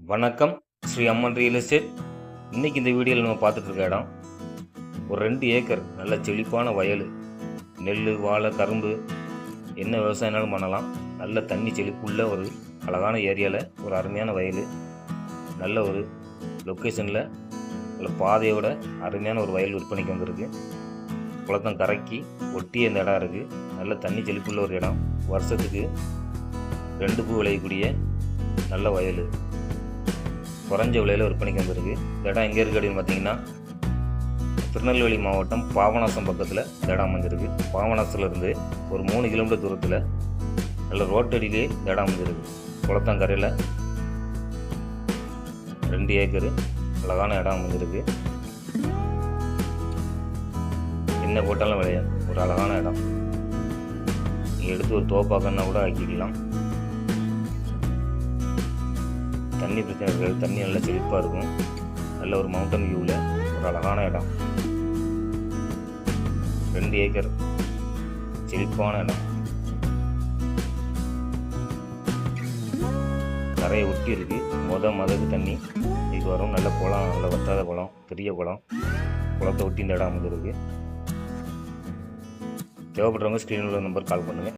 வணக்கம். ஸ்ரீ அம்மன் real estate இன்னைக்கு இந்த வீடியோவில் நம்ம பார்த்துட்டு இருக்க இடம் ஒரு ரெண்டு ஏக்கர் நல்ல செழிப்பான வயல். நெல் வாழை கரும்பு என்ன விவசாயம்னாலும் பண்ணலாம். நல்ல தண்ணி செழிப்புள்ள ஒரு அழகான ஏரியாவில் ஒரு அருமையான வயல். நல்ல ஒரு லொக்கேஷனில் நல்ல பாதையோட அருமையான ஒரு வயல் விற்பனைக்கு வந்திருக்கு. குளத்தம் கரைக்கி ஒட்டி அந்த இடம் இருக்குது நல்ல தண்ணி செழிப்புள்ள ஒரு இடம். வருஷத்துக்கு ரெண்டு பூ விளையக்கூடிய நல்ல வயல். குறைஞ்ச விலையில் விற்பனைக்கு வந்திருக்கு. இந்த இடம் எங்கே இருக்குது அப்படின்னு பார்த்தீங்கன்னா திருநெல்வேலி மாவட்டம் பாபநாசம் பக்கத்தில் இந்த இடம் அமைஞ்சிருக்கு. பாபநாசத்துலேருந்து ஒரு மூணு கிலோமீட்டர் தூரத்தில் நல்ல ரோட்டடியிலே இந்த இடம் அமைஞ்சிருக்கு. குளத்தங்கரையில் ரெண்டு ஏக்கரு அழகான இடம் அமைஞ்சிருக்கு. என்ன போட்டாலும் விளையாது. ஒரு அழகான இடம். நீங்கள் எடுத்து ஒரு தோப்பாக்கன்னா கூட ஆக்கிக்கலாம். தண்ணி பிரச்சனை இருக்காது. தண்ணி நல்லா செழிப்பாக இருக்கும். நல்ல ஒரு மவுண்டன் வியூவில் ஒரு அழகான இடம். ரெண்டு ஏக்கர். செழிப்பான இடம். நிறைய ஒட்டி இருக்கு. மொத மதகு தண்ணி. இது வரும். நல்ல குளம். நல்ல வத்தாத குளம். பெரிய குளம். குளத்தை ஒட்டி இந்த இடம் அமைஞ்சிருக்கு. தேவைப்படுறவங்க ஸ்க்ரீனில் நம்பர் கால் பண்ணுங்கள்